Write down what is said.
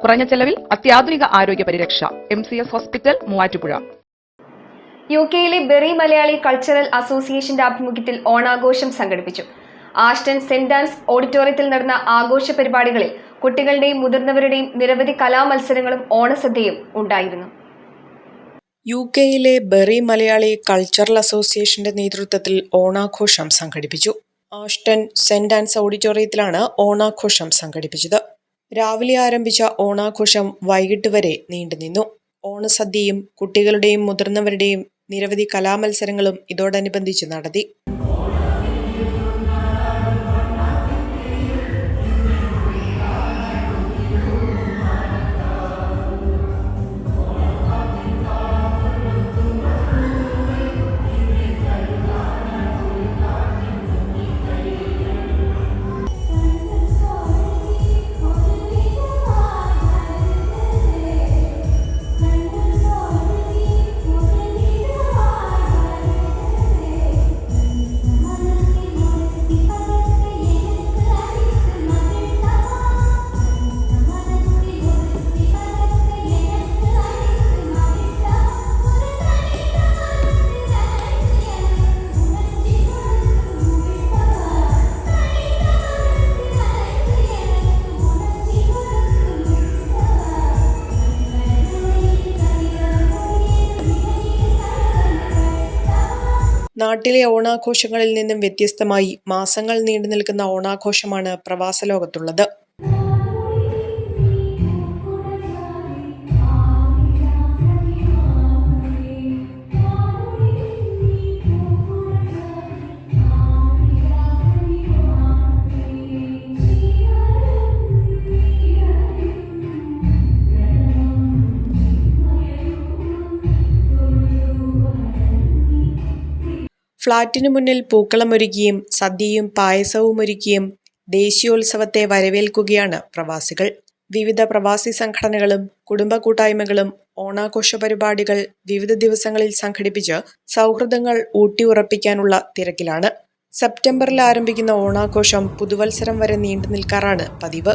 കുറഞ്ഞ ചെലവിൽ അത്യാധുനിക ആരോഗ്യ പരിരക്ഷ. M C S hospital Muvattupuzha. U കെയിലെ ബെറി മലയാളി കൾച്ചറൽ അസോസിയേഷന്റെ ആഭിമുഖ്യത്തിൽ ഓണാഘോഷം സംഘടിപ്പിച്ചു. ആസ്റ്റൺ സെന്റ് ആൻസ് ഓഡിറ്റോറിയത്തിൽ നടന്ന ആഘോഷ പരിപാടികളിൽ കുട്ടികളുടെയും മുതിർന്നവരുടെയും നിരവധി കലാമത്സരങ്ങളും ഓണസദ്യയും ഉണ്ടായിരുന്നു. യു കെയിലെ ബെറി മലയാളി കൾച്ചറൽ അസോസിയേഷന്റെ നേതൃത്വത്തിൽ ഓണാഘോഷം സംഘടിപ്പിച്ചു. ആസ്റ്റൻ സെന്റ് ആൻസ് ഓഡിറ്റോറിയത്തിലാണ് ഓണാഘോഷം സംഘടിപ്പിച്ചത്. രാവിലെ ആരംഭിച്ച ഓണാഘോഷം വൈകിട്ട് വരെ നീണ്ടുനിന്നു ഓണസദ്യയും കുട്ടികളുടെയും മുതിർന്നവരുടെയും നിരവധി കലാമത്സരങ്ങളും ഇതോടനുബന്ധിച്ച് നടത്തി. നാട്ടിലെ ഓണാഘോഷങ്ങളിൽ നിന്നും വ്യത്യസ്തമായി മാസങ്ങൾ നീണ്ടു നിൽക്കുന്ന ഓണാഘോഷമാണ് പ്രവാസ ലോകത്തുള്ളത്. ഫ്ളാറ്റിനു മുന്നിൽ പൂക്കളമൊരുക്കിയും സദ്യയും പായസവും ഒരുക്കിയും ദേശീയോത്സവത്തെ വരവേൽക്കുകയാണ് പ്രവാസികൾ. വിവിധ പ്രവാസി സംഘടനകളും കുടുംബ കൂട്ടായ്മകളും ഓണാഘോഷ പരിപാടികൾ വിവിധ ദിവസങ്ങളിൽ സംഘടിപ്പിച്ച് സൗഹൃദങ്ങൾ ഊട്ടിയുറപ്പിക്കാനുള്ള തിരക്കിലാണ്. സെപ്റ്റംബറിൽ ആരംഭിക്കുന്ന ഓണാഘോഷം പുതുവത്സരം വരെ നീണ്ടു നിൽക്കാറാണ് പതിവ്.